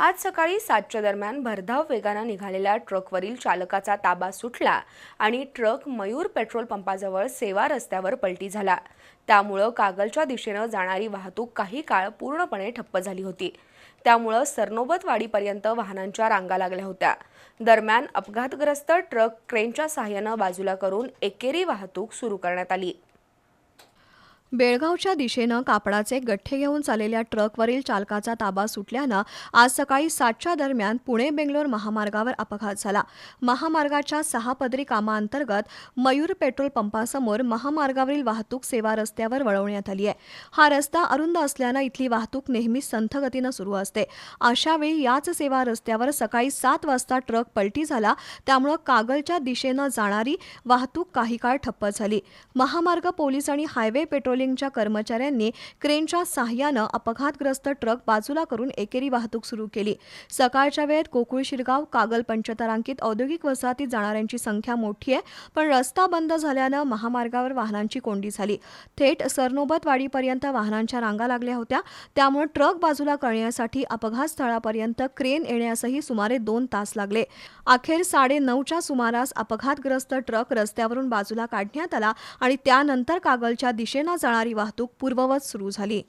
आज सकाळी सातच्या दरम्यान भरधाव वेगानं निघालेल्या ट्रकवरील चालकाचा ताबा सुटला आणि ट्रक मयूर पेट्रोल पंपाजवळ सेवा रस्त्यावर पलटी झाला. त्यामुळं कागलच्या दिशेनं जाणारी वाहतूक काही काळ पूर्णपणे ठप्प झाली होती. त्यामुळं सरनोबतवाडीपर्यंत वाहनांच्या रांगा लागल्या होत्या. दरम्यान अपघातग्रस्त ट्रक क्रेनच्या सहाय्यानं बाजूला करून एकेरी वाहतूक सुरू करण्यात आली. बेळगावच्या दिशेनं कापडाचे गठ्ठे घेऊन चाललेल्या ट्रकवरील चालकाचा ताबा सुटल्यानं आज सकाळी सातच्या दरम्यान पुणे बेंगलोर महामार्गावर अपघात झाला. महामार्गाच्या सहा पदरी कामाअंतर्गत मयूर पेट्रोल पंपासमोर महामार्गावरील वाहतूक सेवा रस्त्यावर वळवण्यात आली आहे. हा रस्ता अरुंद असल्यानं इथली वाहतूक नेहमी संथगतीनं सुरू असते. अशावेळी याच सेवा रस्त्यावर सकाळी सात वाजता ट्रक पलटी झाला. त्यामुळं कागलच्या दिशेनं जाणारी वाहतूक काही काळ ठप्प झाली. महामार्ग पोलीस आणि हायवे पेट्रोल पेट्रोलिंगच्या कर्मचाऱ्यांनी क्रेनच्या साह्यानं अपघातग्रस्त ट्रक बाजूला करून एकेरी वाहतूक सुरू केली. सकाळच्या वेळेत गोकुळ शिरगाव कागल पंचतारांकित औद्योगिक वसाहतीत जाणाऱ्यांची संख्या मोठी आहे पण रस्ता बंद झाल्यानं महामार्गावर वाहनांची कोंडी झाली. थेट सरनोबत वाडीपर्यंत वाहनांच्या रांगा लागल्या होत्या. त्यामुळे ट्रक बाजूला करण्यासाठी अपघात स्थळापर्यंत क्रेन येण्यासही सुमारे दोन तास लागले. अखेर साडे नऊच्या सुमारास अपघातग्रस्त ट्रक रस्त्यावरून बाजूला काढण्यात आला आणि त्यानंतर कागलच्या दिशेनं जाणारी वाहतूक पूर्ववत सुरू झाली.